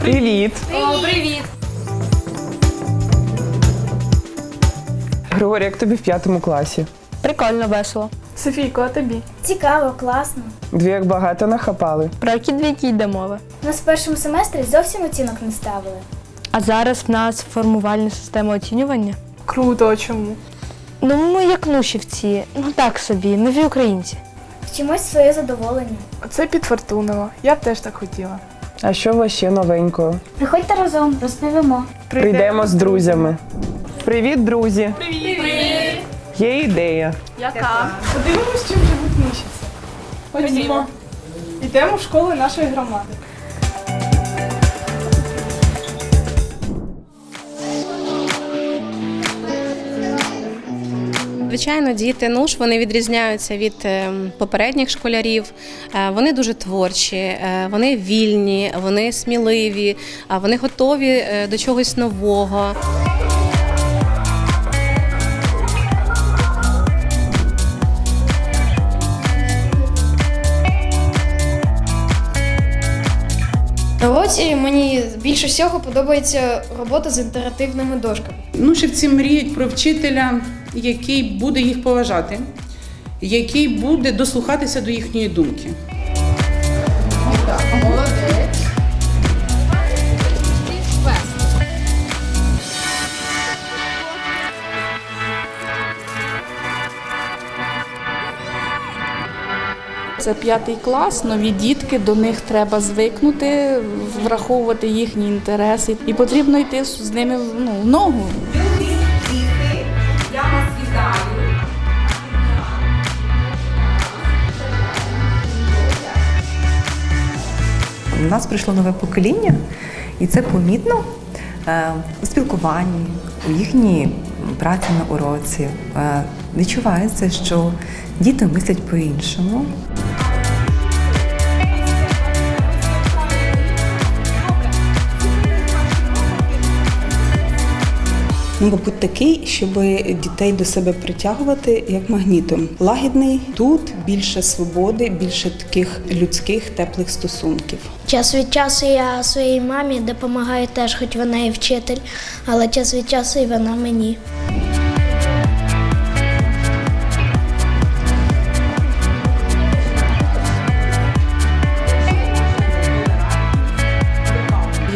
Привіт! О, привіт! Григорій, як тобі в п'ятому класі? Прикольно, весело. Софійко, а тобі? Цікаво, класно. Дві як багато нахапали. Про які двійки йде мова? У нас в першому семестрі зовсім оцінок не ставили. А зараз в нас формувальна система оцінювання. Круто, а чому? Ну, ми як нушівці, ну так собі, нові українці. Вчимось своє задоволення. Оце підфартунило. Я б теж так хотіла. А що у вас ще новенького? Приходьте разом, розповімо. Прийдемо з друзями. Привіт, друзі! Привіт! Є ідея. Яка? Подивимось, чим живуть місяць. Ходімо. Йдемо в школу нашої громади. Звичайно, діти НУШ вони відрізняються від е, попередніх школярів. Е, Вони дуже творчі, е, вони вільні, вони сміливі, а вони готові до чогось нового. На уроці мені більше всього подобається робота з інтерактивними дошками. Нушівці мріють про вчителя, який буде їх поважати, який буде дослухатися до їхньої думки. Це п'ятий клас, нові дітки, до них треба звикнути, враховувати їхні інтереси. І потрібно йти з ними ну, в ногу. У нас прийшло нове покоління, і це помітно е, у спілкуванні, у їхній праці на уроці. Е, Відчувається, що діти мислять по-іншому. Ну, мабуть, такий, щоб дітей до себе притягувати як магнітом. Лагідний тут більше свободи, більше таких людських теплих стосунків. Час від часу я своїй мамі допомагаю теж, хоч вона і вчитель, але час від часу і вона мені.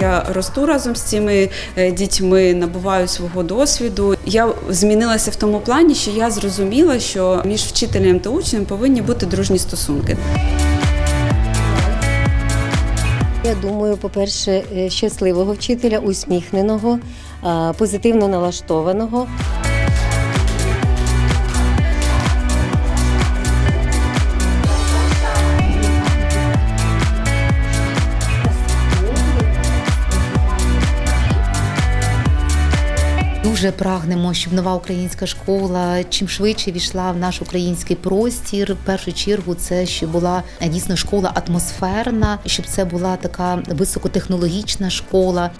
Я росту разом з цими е, дітьми, набуваю свого досвіду. Я змінилася в тому плані, що я зрозуміла, що між вчителем та учнем повинні бути дружні стосунки. Я думаю, по-перше, е, щасливого вчителя, усміхненого, позитивно налаштованого. Дуже прагнемо, щоб нова українська школа чим швидше війшла в наш український простір. В першу чергу це щоб була е, дійсно школа атмосферна, щоб це була така високотехнологічна школа.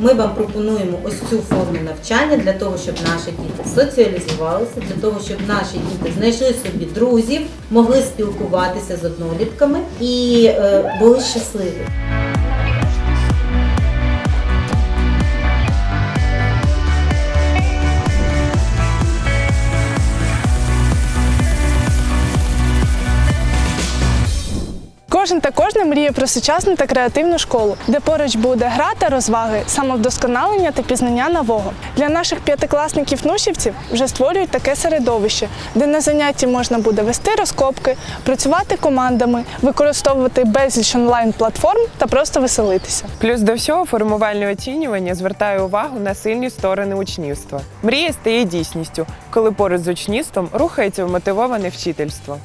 Ми вам пропонуємо ось цю форму навчання для того, щоб наші діти соціалізувалися, для того, щоб наші діти знайшли собі друзів, могли спілкуватися з однолітками і е, були щасливі. Кожен та кожна мріє про сучасну та креативну школу, де поруч буде гра та розваги, самовдосконалення та пізнання нового. Для наших п'ятикласників нушівців вже створюють таке середовище, де на занятті можна буде вести розкопки, працювати командами, використовувати безліч онлайн-платформ та просто веселитися. Плюс до всього формувальне оцінювання звертає увагу на сильні сторони учнівства. Мрія стає дійсністю, коли поруч з учнівством рухається вмотивоване вчительство.